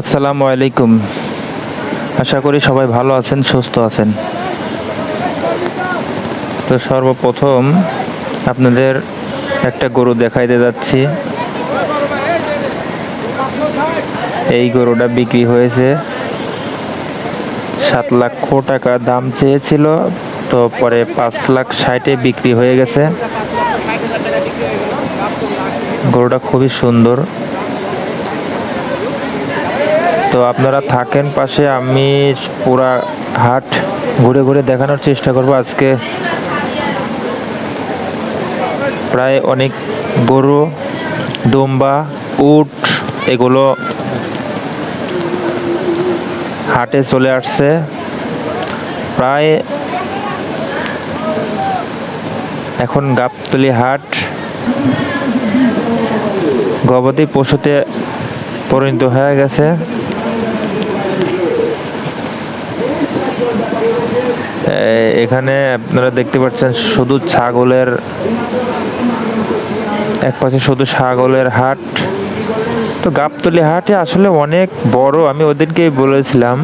আসসালামু আলাইকুম। আশা করি সবাই ভালো আছেন, সুস্থ আছেন। তো সর্বপ্রথম আপনাদের একটা গরু দেখাইতে যাচ্ছি। এই গরুটা বিক্রি হয়েছে। সাত লক্ষ টাকা দাম চেয়েছিল, তো পরে পাঁচ লাখ ষাটে বিক্রি হয়ে গেছে। গরুটা খুবই সুন্দর। তো আপনারা থাকেন পাশে, আমি পুরা হাট ঘুরে ঘুরে দেখানোর চেষ্টা করব। আজকে প্রায় অনেক গরু, দুম্বা, উট, এগুলো হাটে চলে আসছে। প্রায় এখন গাবতলি হাট, গবাদি পশুতে পরিণত হয়ে গেছে। এখানে আপনারা দেখতে পাচ্ছেন শুধু ছাগলের, এক পাশে শুধু ছাগলের হাট। তো গাবতলি হাটে আসলে অনেক বড়, আমি ওদেরকেই বলেছিলাম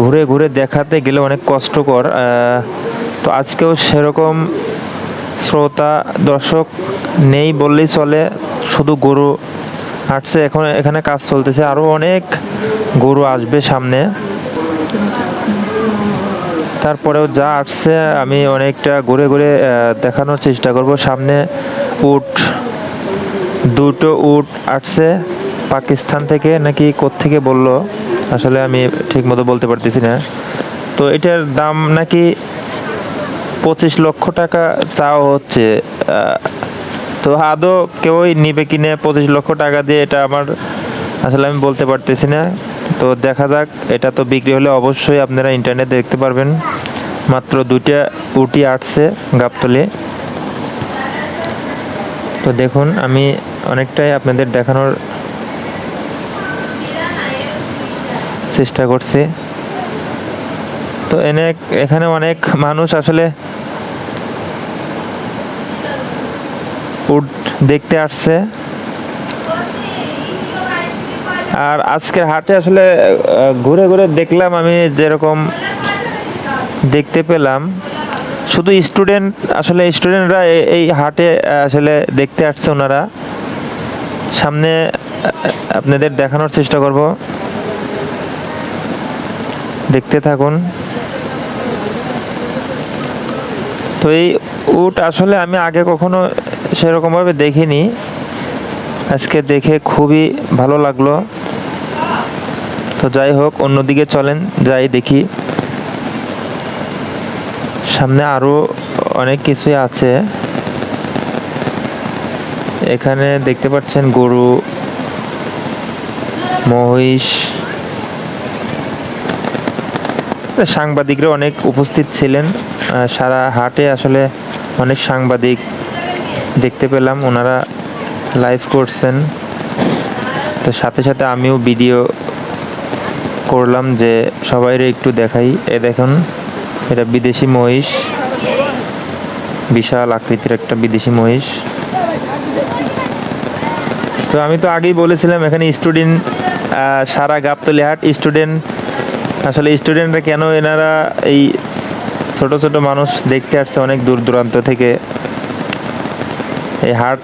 ঘুরে ঘুরে দেখাতে গেলে অনেক কষ্টকর। তো আজকেও সেরকম শ্রোতা, দর্শক নেই বললেই চলে, শুধু গরু হাঁটছে, এখন এখানে কাজ চলতেছে। আরও অনেক গরু আসবে সামনে। তারপরেও যা আসছে, আমি অনেকটা ঘুরে ঘুরে দেখানোর চেষ্টা করব। সামনে উট, দুটো উট আসছে পাকিস্তান থেকে, নাকি থেকে বলল? আসলে আমি ঠিক মতো বলতে পারতেছি না। তো এটার দাম নাকি পঁচিশ লক্ষ টাকা চাওয়া হচ্ছে তো আদৌ কেউই নিবে কিনে পঁচিশ লক্ষ টাকা দিয়ে, এটা আমার আসলে আমি বলতে পারতেছি না। তো দেখা যাক, এটা তো বিক্রি হলে অবশ্যই আপনারা ইন্টারনেট দেখতে পারবেন। মাত্র দুইটা উটি আসছে গাবতলে। তো দেখুন, আমি অনেকটাই আপনাদের দেখানোর চেষ্টা করছি। তো এনে, এখানে অনেক মানুষ আসলে উট দেখতে আসছে। আর আজকের হাটে আসলে ঘুরে ঘুরে দেখলাম আমি যেরকম দেখতে পেলাম। শুধু স্টুডেন্ট আসলে স্টুডেন্টরা এই হাটে আসলে দেখতে আসছে ওনারা। সামনে আপনাদের দেখানোর চেষ্টা করব। দেখতে থাকুন। তো এই উট আসলে আমি আগে কখনো সেরকমভাবে দেখিনি। আজকে দেখে খুবই ভালো লাগল। তো যাই হোক, অন্যদিকে চলেন, যাই দেখি। সামনে আরও অনেক কিছুই আছে। এখানে দেখতে পাচ্ছেন গরু, মহিষ। সাংবাদিকরা অনেক উপস্থিত ছিলেন। সারা হাটে আসলে অনেক সাংবাদিক দেখতে পেলাম, ওনারা লাইভ করছেন। তো সাথে সাথে আমিও ভিডিও করলাম যে সবাইরে একটু দেখাই। এ দেখুন, এটা বিদেশি মহিষ। বিশাল আকৃতির একটা বিদেশি মহিষ। তো আমি তো আগেই বলেছিলাম, এখানে স্টুডেন্ট সারা গাবতলি হাট স্টুডেন্ট। আসলে স্টুডেন্টরা কেন এনারা এই ছোট ছোট মানুষ দেখতে আসছে অনেক দূর দূরান্ত থেকে? এই হাট,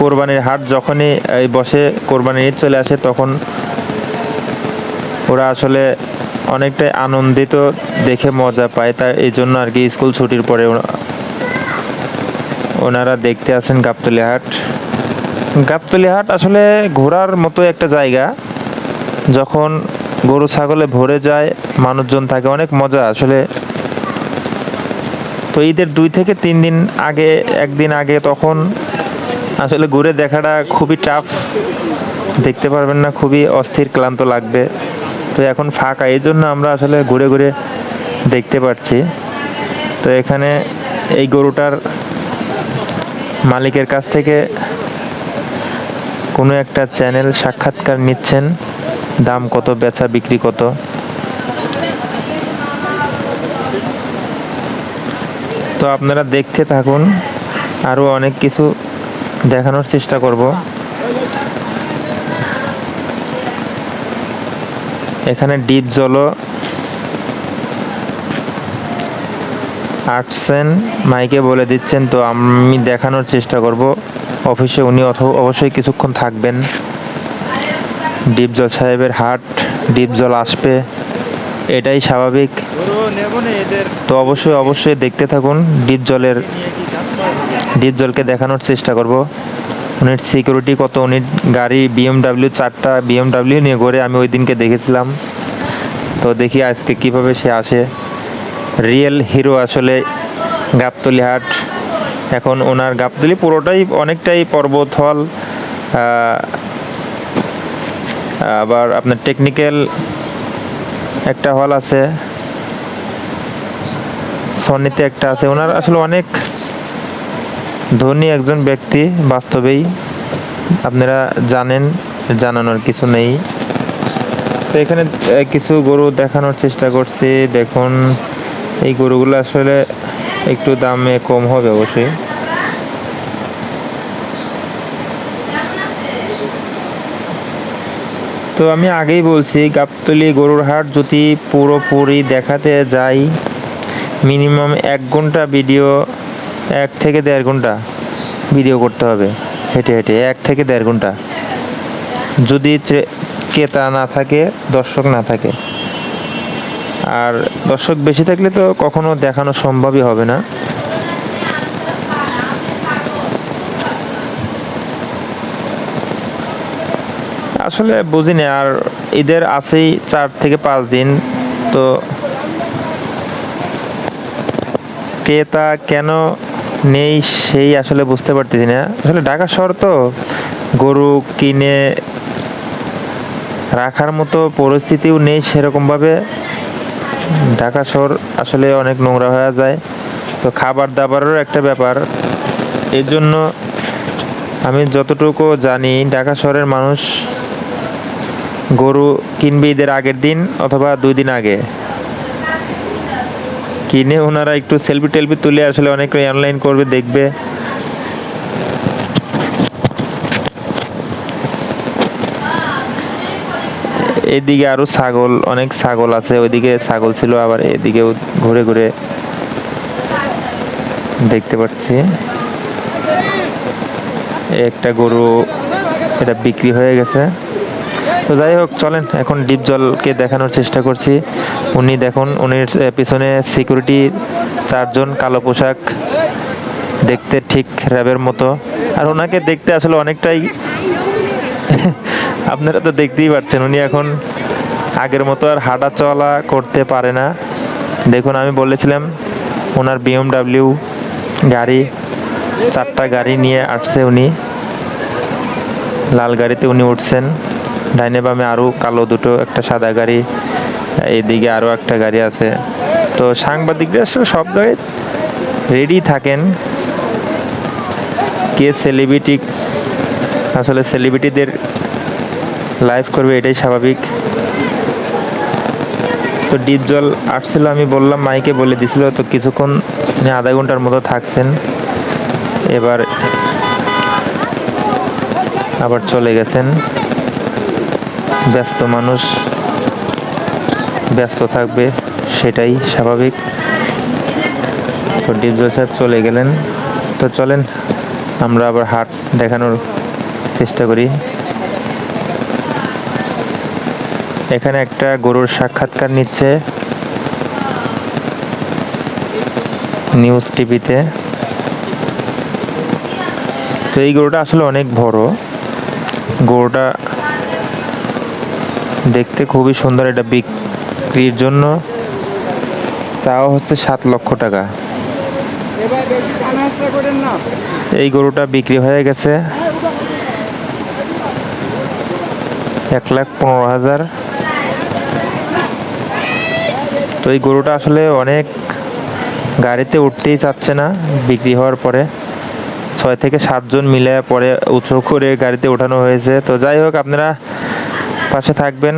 কোরবানির হাট যখনই এই বসে কোরবানির চলে আসে, তখন ওরা আসলে অনেকটাই আনন্দিত দেখে মজা পায় তাই এই জন্য আর কি স্কুল ছুটির পরে ওনারা দেখতে আসেন গাবতলি হাট। গাবতলি হাট আসলে ঘোরার মতো একটা জায়গা। যখন গরু ছাগলে ভরে যায়, মানুষজন থাকে, অনেক মজা আসলে। তো ঈদের দুই থেকে তিন দিন আগে, একদিন আগে তখন আসলে ঘুরে দেখাটা খুবই টাফ দেখতে পারবেন না, খুবই অস্থির, ক্লান্ত লাগবে। তো এখন ফাঁকা, এই জন্য আমরা আসলে ঘুরে ঘুরে দেখতে পাচ্ছি তো এখানে এই গরুটার মালিকের কাছ থেকে কোনো একটা চ্যানেল সাক্ষাৎকার নিচ্ছেন, দাম কত, বেচা বিক্রি কত? তো আপনারা দেখতে থাকুন, আরও অনেক কিছু দেখানোর চেষ্টা করব। এখানে ডিপ জলও আসছেন মাইকে বলে দিচ্ছেন, তো আমি দেখানোর চেষ্টা করব। অফিসে উনি অবশ্যই কিছুক্ষণ থাকবেন। ডিপজল সাহেবের হাট ডিপজল আসবে, এটাই স্বাভাবিক। তো অবশ্যই অবশ্যই দেখতে থাকুন, ডিপ জলের, ডিপ জলকে দেখানোর চেষ্টা করব। উনির সিকিউরিটি কত উনি গাড়ি বিএমডাব্লিউ চারটা বিএমডাব্লিউ নিয়ে ঘুরে, আমি ওই দিনকে দেখেছিলাম। তো দেখি আজকে কীভাবে সে আসে। রিয়েল হিরো আসলে গাবতলি হাট। এখন ওনার গাবতলি পুরোটাই অনেকটাই পর্বত হল আবার আপনার টেকনিক্যাল একটা হল আছে। সন্নিতে একটা আছে। ওনার আসলে অনেক ধনী একজন ব্যক্তি বাস্তবেই আপনারা জানেন, জানানোর কিছু নেই। তো এখানে কিছু গরু দেখানোর চেষ্টা করছি। দেখুন, এই গরুগুলো আসলে একটু দামে কম হবে অবশ্যই। তো আমি আগেই বলছি, গাবতলি গরুর হাট যদি পুরোপুরি দেখাতে যাই, মিনিমাম এক ঘণ্টা ভিডিও এক থেকে দেড় ঘণ্টা ভিডিও করতে হবে। হেঁটে হেঁটে এক থেকে দেড় ঘণ্টা। যদি ক্রেতা না থাকে, দর্শক না থাকে। আর দর্শক বেশি থাকলে তো কখনো দেখানো সম্ভবই হবে না। আসলে বুঝিনি, আর ঈদের আছেই চার থেকে পাঁচ দিন, তো ক্রেতা কেন নেই সেই আসলে বুঝতে পারতেছি না। আসলে ঢাকা শহর তো গরু কিনে রাখার মতো পরিস্থিতিও নেই সেরকমভাবে। ঢাকা শহর আসলে অনেক নোংরা হয়ে যায়। তো খাবার দাবারেরও একটা ব্যাপার। এর জন্য আমি যতটুকু জানি, ঢাকা শহরের মানুষ গরু কিনবে ঈদের আগের দিন অথবা দুই দিন আগে। কিনে ওনারা একটু সেলফি টেলফি তুলে আসলে অনেক অনলাইন করবে, দেখবে। এদিকে আরও ছাগল, অনেক ছাগল আছে, ওইদিকে ছাগল ছিল, আবার এদিকেও ঘুরে ঘুরে দেখতে পাচ্ছি। একটা গরু এটা বিক্রি হয়ে গেছে। তো যাই হোক, চলেন, এখন ডিপ জলকে দেখানোর চেষ্টা করছি। উনি দেখুন আহ, পিছনে সিকিউরিটি চারজন কালো পোশাক দেখতে ঠিক র্যাবের মতো। আর ওনাকে দেখতে আসলে অনেকটাই আপনারা তো দেখতেই পাচ্ছেন উনি এখন আগের মতো আর হাঁটা চলা করতে পারে না। দেখুন আমি বলেছিলাম ওনার বিএমডাব্লিউ গাড়ি চারটা গাড়ি নিয়ে আসছে উনি। লাল গাড়িতে উনি উঠছেন। ডাইনে বামে আরও কালো দুটো একটা সাদা গাড়ি। এইদিকে আরও একটা গাড়ি আছে। তো সাংবাদিকরা সব জায়গায় রেডি থাকেন। কে সেলিব্রিটি আসলে সেলিব্রিটিদের লাইভ করবে এটাই স্বাভাবিক। তো ডিপ জল আসছিল, আমি বললাম, মাইকে বলে দিছিল, তো কিছুক্ষণ উনি আধা ঘণ্টার মতো থাকছেন। এবার আবার চলে গেছেন। ব্যস্ত মানুষ। ব্যস্ত থাকবে, সেটাই স্বাভাবিক। তো ডিপজল সাহেব চলে গেলেন। তো চলেন, আমরা আবার হাট দেখানোর চেষ্টা করি। এখানে একটা গরুর সাক্ষাৎকার নিচ্ছে নিউজ টিভিতে। তো এই গরুটা আসলে অনেক বড়। গরুটা দেখতে খুবই সুন্দর এটা বিক্রির জন্য চাওয়া হচ্ছে সাত লক্ষ টাকা। এই গরুটা বিক্রি হয়ে গেছে। এক লাখ পনেরো হাজার। তো এই গরুটা আসলে অনেক গাড়িতে উঠতেই চাচ্ছে না বিক্রি হওয়ার পরে। ছয় থেকে সাতজন মিলে পরে উঁচু করে গাড়িতে ওঠানো হয়েছে। তো যাই হোক, আপনারা পাশে থাকবেন।